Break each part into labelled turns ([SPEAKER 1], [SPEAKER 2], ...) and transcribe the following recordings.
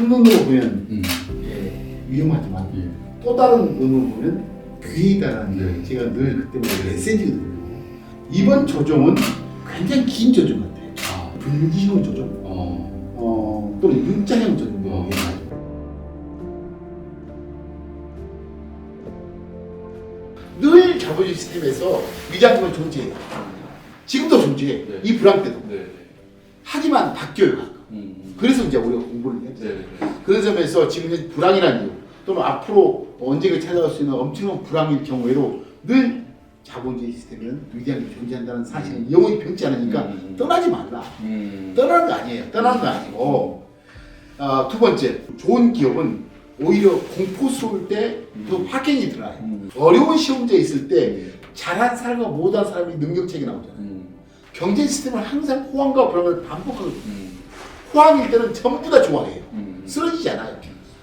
[SPEAKER 1] 한눈으로 보면
[SPEAKER 2] 음.
[SPEAKER 1] 예, 위험하지만
[SPEAKER 2] 예.
[SPEAKER 1] 또 다른 눈으로 보면 귀이다라는 게
[SPEAKER 2] 네.
[SPEAKER 1] 제가 늘 그때 뭐 메시지거든요. 이번 조정은 굉장히 긴 조정 같아요.
[SPEAKER 2] 아.
[SPEAKER 1] 분기형 조정,
[SPEAKER 2] 어.
[SPEAKER 1] 어, 또는 U자형 조정.
[SPEAKER 2] 어.
[SPEAKER 1] 늘 자본주의 시스템에서 위장금은 존재해요. 지금도 존재해.
[SPEAKER 2] 네.
[SPEAKER 1] 이 불황 때도.
[SPEAKER 2] 네.
[SPEAKER 1] 하지만 바뀌어요.
[SPEAKER 2] 음.
[SPEAKER 1] 그래서 이제 우리가 공부를 해야
[SPEAKER 2] 네.
[SPEAKER 1] 돼.
[SPEAKER 2] 네.
[SPEAKER 1] 그런 점에서 지금 현재 불황이라는 이유 또는 앞으로 언제가 찾아갈 수 있는 엄청난 불황일 경우에도 늘 자본주의 시스템은 위장이 존재한다는 사실은 영원히 변치 않으니까
[SPEAKER 2] 음.
[SPEAKER 1] 떠나지 말라.
[SPEAKER 2] 음.
[SPEAKER 1] 떠나는 거 아니에요. 떠나는 거 아니고 아, 두 번째 좋은 기업은 오히려 공포스러울 때더 확행이 드러나요.
[SPEAKER 2] 음.
[SPEAKER 1] 어려운 시험지에 있을 때 잘한 사람과 못한 사람이 능력책이 나오잖아요.
[SPEAKER 2] 음.
[SPEAKER 1] 경제 시스템은 항상 호황과 불황을 반복하거든요.
[SPEAKER 2] 음.
[SPEAKER 1] 호황일 때는 전부 다 좋아해요.
[SPEAKER 2] 음.
[SPEAKER 1] 쓰러지지 않아요.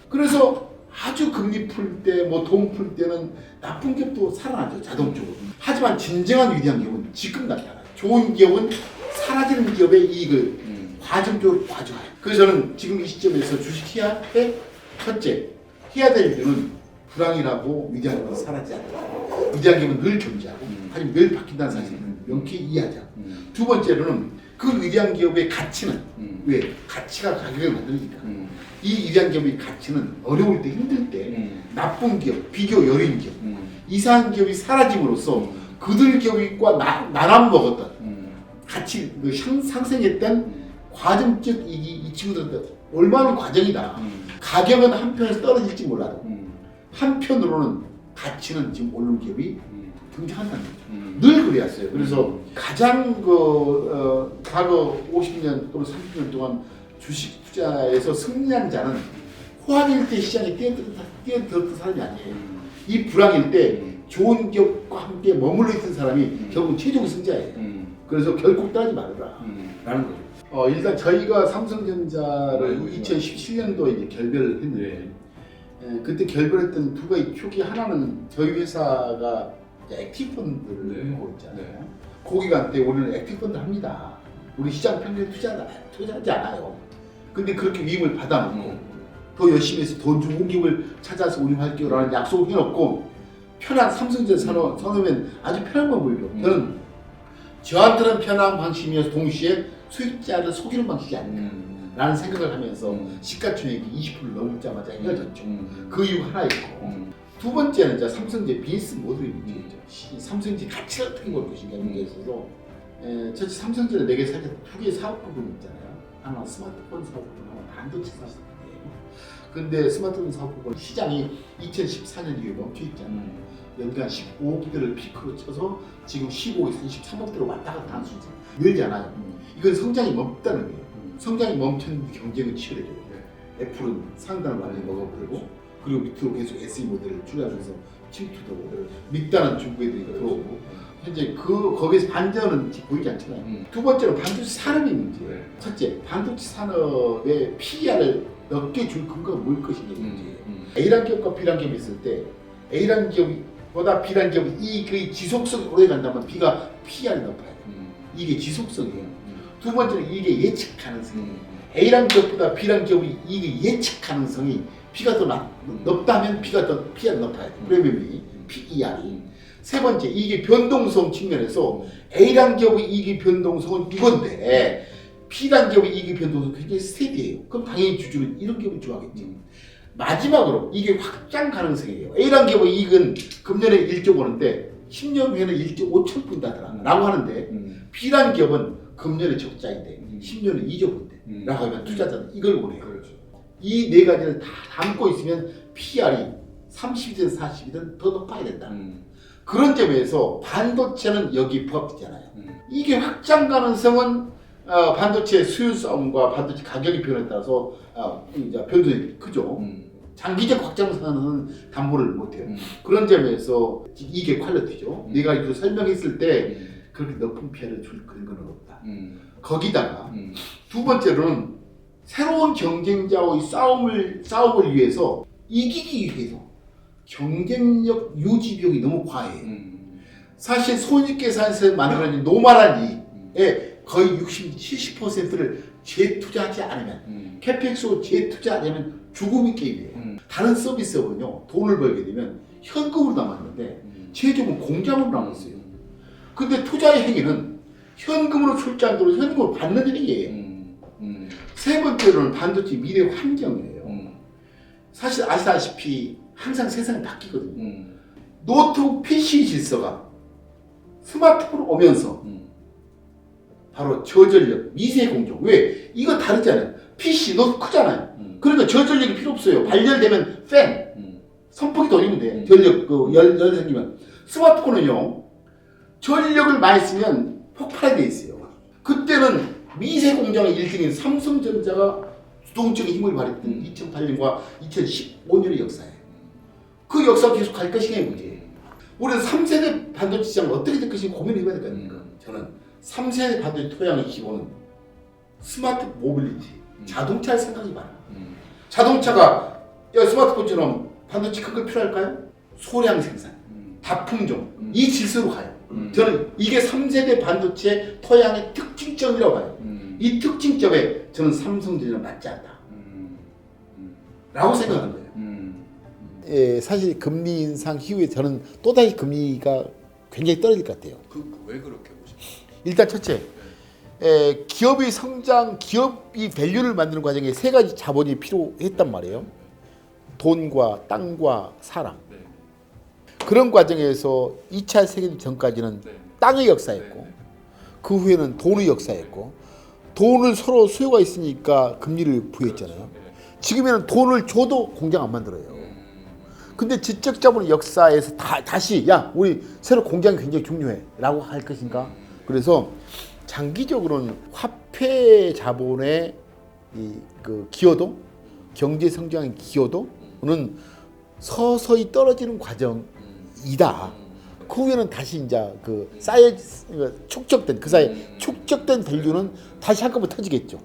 [SPEAKER 1] 그래서 아주 금리 풀 때, 뭐 돈 풀 때는 나쁜 기업도 살아나죠, 자동적으로. 하지만 진정한 위대한 기업은 지금 나타나요. 좋은 기업은 사라지는 기업의 이익을
[SPEAKER 2] 음.
[SPEAKER 1] 과정적으로 봐줘요. 그래서 저는 지금 이 시점에서 주식 해야 해. 첫째, 해야 될 이유는 불황이라고 위대한 기업은 사라지지 않는다. 위대한 기업은 늘 존재하고,
[SPEAKER 2] 음.
[SPEAKER 1] 하지만 늘 바뀐다는 사실을 명쾌히 이해하자.
[SPEAKER 2] 음.
[SPEAKER 1] 두 번째로는 그 위대한 기업의 가치는
[SPEAKER 2] 음.
[SPEAKER 1] 왜? 가치가 가격을 만드니까.
[SPEAKER 2] 음.
[SPEAKER 1] 이 위대한 기업의 가치는 어려울 때 힘들 때
[SPEAKER 2] 음.
[SPEAKER 1] 나쁜 기업, 비교 여린 기업,
[SPEAKER 2] 음.
[SPEAKER 1] 이상한 기업이 사라짐으로써 그들 기업과 나, 나눠 먹었던
[SPEAKER 2] 음.
[SPEAKER 1] 같이 그 상- 상생했던
[SPEAKER 2] 음.
[SPEAKER 1] 과정적 이익이 이 친구들한테 올바른 과정이다.
[SPEAKER 2] 음.
[SPEAKER 1] 가격은 한편에서 떨어질지 몰라도
[SPEAKER 2] 음.
[SPEAKER 1] 한편으로는 가치는 지금 오른 기업이
[SPEAKER 2] 음.
[SPEAKER 1] 등장한다는.
[SPEAKER 2] 음.
[SPEAKER 1] 늘 그래왔어요. 그래서 가장 그 어, 과거 50년 또는 30년 동안 주식 투자에서 승리한 자는 호황일 때 시장에 뛰어들었던 사람이 아니에요. 이 불황일 때 좋은 기업과 함께 머물러 있던 사람이 결국 최종의 승자예요.
[SPEAKER 2] 음.
[SPEAKER 1] 그래서 결국 떠나지 말아라.
[SPEAKER 2] 음.
[SPEAKER 1] 라는 거죠. 어, 일단 저희가 삼성전자를
[SPEAKER 2] 네,
[SPEAKER 1] 2017년도에 이제 결별을 했는데 에, 그때 결별했던 두 가지 축이 하나는 저희 회사가 액티브 펀드를
[SPEAKER 2] 네.
[SPEAKER 1] 운영하고 있잖아요. 고기관 때 우리는 액티브 펀드 합니다. 우리 시장 평균 투자 투자하지 않아요. 근데 그렇게 위임을 받아놓고
[SPEAKER 2] 음.
[SPEAKER 1] 더 열심히 해서 돈 좋은 기업을 찾아서 운영할게요라는 약속을 해놓고 편한 삼성전자 사놓, 사놓으면 아주 편한 건 보이죠.
[SPEAKER 2] 음.
[SPEAKER 1] 저는 저한테는 편한 방식이면서 동시에 수익자를 속이는 방식이 아닌가
[SPEAKER 2] 음.
[SPEAKER 1] 라는 생각을 하면서
[SPEAKER 2] 음.
[SPEAKER 1] 시가총액이 20% 넘자마자 헤어졌죠.
[SPEAKER 2] 음.
[SPEAKER 1] 그 이유 하나 있고
[SPEAKER 2] 음.
[SPEAKER 1] 두 번째는 이제 삼성제 비즈니스 모델의 문제죠. 이 삼성제 가치를 어떻게 볼 것인가 문제에 있어서 에, 첫 삼성제를 네개 살때 두 개의 사업 부분이 있잖아요. 하나 스마트폰 사업 부분, 하나 반도체 사업 부분이에요. 근데 스마트폰 사업 부분 시장이 2014년 이후에 멈춰 있잖아요.
[SPEAKER 2] 음.
[SPEAKER 1] 연간 15억 대를 피크로 쳐서 지금 15억에서 23억 대로 왔다 갔다 하는 수준. 늘지 않아요. 이건 성장이 멈다는 거예요. 성장이 멈췄는데 경쟁은 치열해져요. 애플은 상단을 많이 먹어버리고 그리고 밑으로 계속 SE 모델을 추가하면서 침투도 오고 밑단은 중국 애들이 들어오고 현재 그 거기서 반전은 보이지 않잖아요.
[SPEAKER 2] 음.
[SPEAKER 1] 두 번째로 반도체 산업이 문제예요.
[SPEAKER 2] 네.
[SPEAKER 1] 첫째, 반도체 산업의 PER을 넓게 줄 근거가 뭘 것이냐 문제예요.
[SPEAKER 2] 음.
[SPEAKER 1] A란 기업과 B란 기업이 있을 때 A란 기업보다 B란 기업이 이익의 지속성이 오래 간다면 B가 PER이 높아요.
[SPEAKER 2] 음.
[SPEAKER 1] 이게 지속성이에요.
[SPEAKER 2] 음.
[SPEAKER 1] 두 번째는 이게 예측 가능성.
[SPEAKER 2] 음.
[SPEAKER 1] A란 기업보다 B란 기업이 이익의 예측 가능성이 B가 더 낮, 높다면 B가 더 PER이 높아요. 프리미엄이 PER이. 세 번째, 이게 변동성 측면에서 A란 기업의 이익의 변동성은 이건데 B란 기업의 이익의 변동성은 굉장히 스테디해요. 그럼 당연히 주주는 이런 기업을 좋아하겠지. 마지막으로 이게 확장 가능성이에요. A란 기업의 이익은 금년에 1조 버는데 10년 후에는 1조 5천 분다더라 라고 하는데
[SPEAKER 2] 음.
[SPEAKER 1] B란 기업은 금년에 적자인데
[SPEAKER 2] 음.
[SPEAKER 1] 10년에 2조 분대
[SPEAKER 2] 음.
[SPEAKER 1] 라고 하면 투자자는 이걸 원해요.
[SPEAKER 2] 그렇죠.
[SPEAKER 1] 이 네 가지를 다 담고 있으면 PR이 30이든 40이든 더 높아야 된다.
[SPEAKER 2] 음.
[SPEAKER 1] 그런 점에서 반도체는 여기 부합되잖아요.
[SPEAKER 2] 음.
[SPEAKER 1] 이게 확장 가능성은 어, 반도체 수요 싸움과 반도체 가격의 변화에 따라서 어, 이제 변동이 크죠.
[SPEAKER 2] 음.
[SPEAKER 1] 장기적 확장성은 담보를 못해요.
[SPEAKER 2] 음.
[SPEAKER 1] 그런 점에서 이게 퀄리티죠.
[SPEAKER 2] 음.
[SPEAKER 1] 내가 이거 설명했을 때
[SPEAKER 2] 음.
[SPEAKER 1] 그렇게 높은 피해를 줄 그런 건 없다.
[SPEAKER 2] 음.
[SPEAKER 1] 거기다가
[SPEAKER 2] 음.
[SPEAKER 1] 두 번째로는 새로운 경쟁자와의 싸움을 싸움을 위해서 이기기 위해서 경쟁력 유지 비용이 너무 과해요.
[SPEAKER 2] 음.
[SPEAKER 1] 사실 손익계산에서 만들어진 노멀한
[SPEAKER 2] 음.
[SPEAKER 1] 이익의 거의 60, 70%를 재투자하지 않으면
[SPEAKER 2] 음.
[SPEAKER 1] 캐펙스로 재투자하지 않으면 죽음의 게임이에요.
[SPEAKER 2] 음.
[SPEAKER 1] 다른 서비스업은요 돈을 벌게 되면 현금으로 남았는데
[SPEAKER 2] 음.
[SPEAKER 1] 제조업은 공장으로 남았어요. 근데 투자의 행위는 현금으로 출자하도록 현금으로 받는 행위예요.
[SPEAKER 2] 음. 음.
[SPEAKER 1] 세 번째로는 반도체 미래 환경이에요.
[SPEAKER 2] 음.
[SPEAKER 1] 사실 아시다시피 항상 세상이 바뀌거든요.
[SPEAKER 2] 음.
[SPEAKER 1] 노트북 PC 질서가 스마트폰 오면서
[SPEAKER 2] 음.
[SPEAKER 1] 바로 저전력, 미세 공정. 왜? 이거 다르잖아요. PC 노트 크잖아요.
[SPEAKER 2] 음.
[SPEAKER 1] 그러니까 저전력이 필요 없어요. 발열되면 팬,
[SPEAKER 2] 음.
[SPEAKER 1] 선풍기 돌리면 돼.
[SPEAKER 2] 음.
[SPEAKER 1] 전력, 그, 열, 열 생기면. 스마트폰은요, 전력을 많이 쓰면 폭발하게 돼 있어요. 그때는 미세 공장의 1등인 삼성전자가 주동적인 힘을 발휘했던
[SPEAKER 2] 음.
[SPEAKER 1] 2008년과 2015년의 역사예요. 그 역사 계속 갈 것이냐의 문제예요. 우리는 3세대 반도체 시장을 어떻게 될 것인가 고민을 해봐야 될 거 아닙니까?
[SPEAKER 2] 음.
[SPEAKER 1] 저는 3세대 반도체 토양의 기본은 스마트 모빌리티,
[SPEAKER 2] 음.
[SPEAKER 1] 자동차를 생각이 많아요.
[SPEAKER 2] 음.
[SPEAKER 1] 자동차가 야, 스마트폰처럼 반도체 큰거 필요할까요? 소량 생산,
[SPEAKER 2] 음.
[SPEAKER 1] 다품종,
[SPEAKER 2] 음.
[SPEAKER 1] 이 질서로 가요.
[SPEAKER 2] 음.
[SPEAKER 1] 저는 이게 3세대 반도체 토양의 특징점이라고 봐요.
[SPEAKER 2] 음.
[SPEAKER 1] 이 특징점에 저는 삼성전자는 맞지 않다.
[SPEAKER 2] 음. 음.
[SPEAKER 1] 라고 생각하는 거예요.
[SPEAKER 2] 음.
[SPEAKER 3] 예, 사실 금리 인상 이후에 저는 또다시 금리가 굉장히 떨어질 것 같아요.
[SPEAKER 2] 그 왜 그렇게 보십니까?
[SPEAKER 3] 일단 첫째, 에, 기업의 성장, 기업이 밸류를 만드는 과정에 세 가지 자본이 필요했단 말이에요. 돈과 땅과 사람.
[SPEAKER 2] 네.
[SPEAKER 3] 그런 과정에서 2차 세계대전 전까지는
[SPEAKER 2] 네.
[SPEAKER 3] 땅의 역사였고
[SPEAKER 2] 네.
[SPEAKER 3] 그 후에는 돈의 역사였고 돈을 서로 수요가 있으니까 금리를 부여했잖아요.
[SPEAKER 2] 네.
[SPEAKER 3] 지금에는 돈을 줘도 공장 안 만들어요.
[SPEAKER 2] 음.
[SPEAKER 3] 근데 지적 자본의 역사에서 다, 다시 야 우리 새로 공장이 굉장히 중요해라고 할 것인가? 그래서 장기적으로는 화폐 자본의 이 그 기여도 경제 성장의 기여도는 서서히 떨어지는 과정 이다. 그 후에는 다시 이제 그 쌓여 축적된 그 사이 에 축적된 밸류는 다시 한꺼번에 터지겠죠.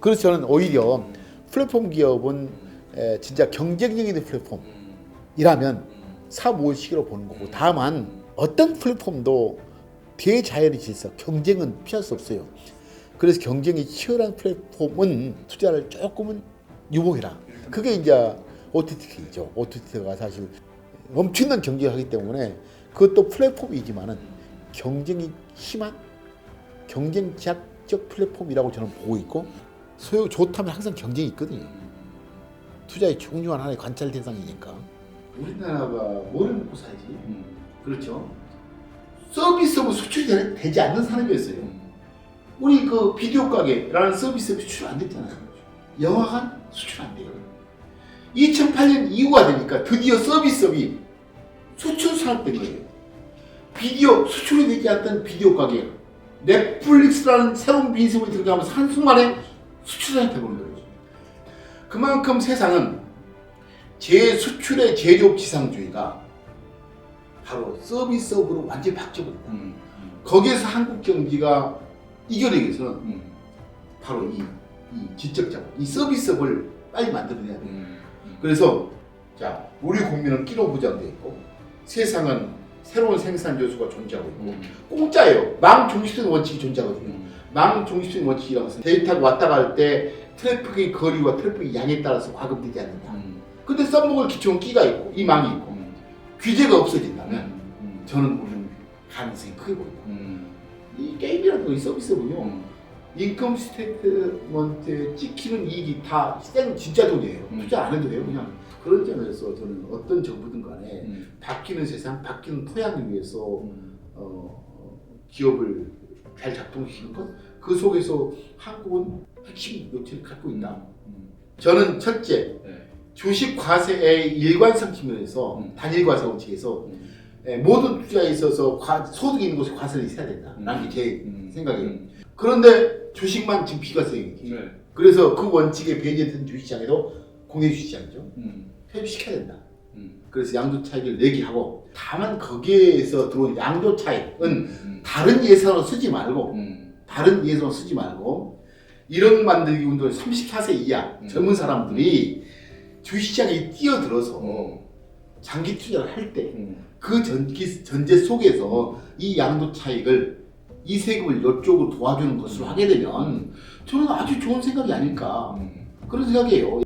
[SPEAKER 3] 그래서 저는 오히려 플랫폼 기업은 에, 진짜 경쟁력 있는 플랫폼이라면 사무의식으로 보는 거고 다만 어떤 플랫폼도 대자연의 질서 경쟁은 피할 수 없어요. 그래서 경쟁이 치열한 플랫폼은 투자를 조금은 유보해라. 그게 이제 OTT죠. OTT가 사실 엄청난 경쟁을 하기 때문에 그것도 플랫폼이지만은 경쟁이 심한 경쟁 제약적 플랫폼이라고 저는 보고 있고 소요 좋다면 항상 경쟁이 있거든요. 투자의 중요한 하나의 관찰 대상이니까.
[SPEAKER 1] 우리나라가 뭐를 먹고 살지?
[SPEAKER 2] 음.
[SPEAKER 1] 그렇죠. 서비스업은 수출이 되- 되지 않는 산업이었어요.
[SPEAKER 2] 음.
[SPEAKER 1] 우리 그 비디오 가게라는 서비스업이 수출 안 됐잖아요. 영화관 수출 안 돼요. 2008년 이후가 되니까 드디어 서비스업이 수출 산업된 거예요. 비디오 수출이 되지 않던 비디오 가게 넷플릭스라는 새로운 빈습이 들어가면서 한순간에 수출산이 되버린 거예요. 그만큼 세상은 제수출의 제조업 지상주의가 바로 서비스업으로 완전히 바뀌어버린다.
[SPEAKER 2] 음.
[SPEAKER 1] 거기에서 한국 경기가 이겨내기 위해서는
[SPEAKER 2] 음.
[SPEAKER 1] 바로 이, 이 지적 자본, 이 서비스업을 빨리 만들어내야 돼요.
[SPEAKER 2] 음.
[SPEAKER 1] 그래서 자 우리 국민은 끼로 보장돼 있고 세상은 새로운 생산 요소가 존재하고 있고
[SPEAKER 2] 음.
[SPEAKER 1] 공짜예요. 망 중립적인 원칙이 존재하거든요.
[SPEAKER 2] 음.
[SPEAKER 1] 망 중립적인 원칙이라고 해서 데이터가 왔다 갈 때 트래픽의 거리와 트래픽의 양에 따라서 과금되지 않는다.
[SPEAKER 2] 음.
[SPEAKER 1] 근데 써먹을 기초는 끼가 있고 이 망이 있고
[SPEAKER 2] 음.
[SPEAKER 1] 규제가 없어진다면
[SPEAKER 2] 음.
[SPEAKER 1] 저는 우리는 가능성이 크게 보인다.
[SPEAKER 2] 음.
[SPEAKER 1] 이 게임이라는 거, 이 서비스는요.
[SPEAKER 2] 음.
[SPEAKER 1] 인컴 스테이트먼트에 찍히는 이익이 다생 진짜 돈이에요.
[SPEAKER 2] 음.
[SPEAKER 1] 투자 안 해도 돼요. 그냥 그런 점에서 저는 어떤 정부든 간에
[SPEAKER 2] 음.
[SPEAKER 1] 바뀌는 세상, 바뀌는 토양을 위해서
[SPEAKER 2] 음.
[SPEAKER 1] 어, 기업을 잘 작동시키는 것, 그 속에서 한국은 핵심 요체를 갖고 있다.
[SPEAKER 2] 음.
[SPEAKER 1] 저는 첫째,
[SPEAKER 2] 네.
[SPEAKER 1] 주식 과세의 일관성 측면에서
[SPEAKER 2] 음.
[SPEAKER 1] 단일 과세 원칙에서
[SPEAKER 2] 음.
[SPEAKER 1] 예, 모든 투자에 있어서 과, 소득이 있는 곳에 과세를 있어야 된다 라는 게제
[SPEAKER 2] 음.
[SPEAKER 1] 생각이에요.
[SPEAKER 2] 음.
[SPEAKER 1] 그런데 주식만 지금 비과세이기
[SPEAKER 2] 네.
[SPEAKER 1] 그래서 그 원칙에 배제된 주식시장에도 공유 주식시장이죠.
[SPEAKER 2] 음.
[SPEAKER 1] 퇴비시켜야 된다.
[SPEAKER 2] 음.
[SPEAKER 1] 그래서 양도 차익을 내게 하고 다만 거기에서 들어온 양도 차익은
[SPEAKER 2] 음.
[SPEAKER 1] 다른 예산으로 쓰지 말고
[SPEAKER 2] 음.
[SPEAKER 1] 다른 예산으로 쓰지 말고 1억 만들기 운동 34세 이하
[SPEAKER 2] 음.
[SPEAKER 1] 젊은 사람들이 주식시장에 뛰어들어서
[SPEAKER 2] 음.
[SPEAKER 1] 장기 투자를 할때
[SPEAKER 2] 음.
[SPEAKER 1] 그 전기 전제 속에서 이 양도 차익을 이 세금을 이쪽으로 도와주는 것으로 하게 되면 저는 아주 좋은 생각이 아닐까
[SPEAKER 2] 음.
[SPEAKER 1] 그런 생각이에요.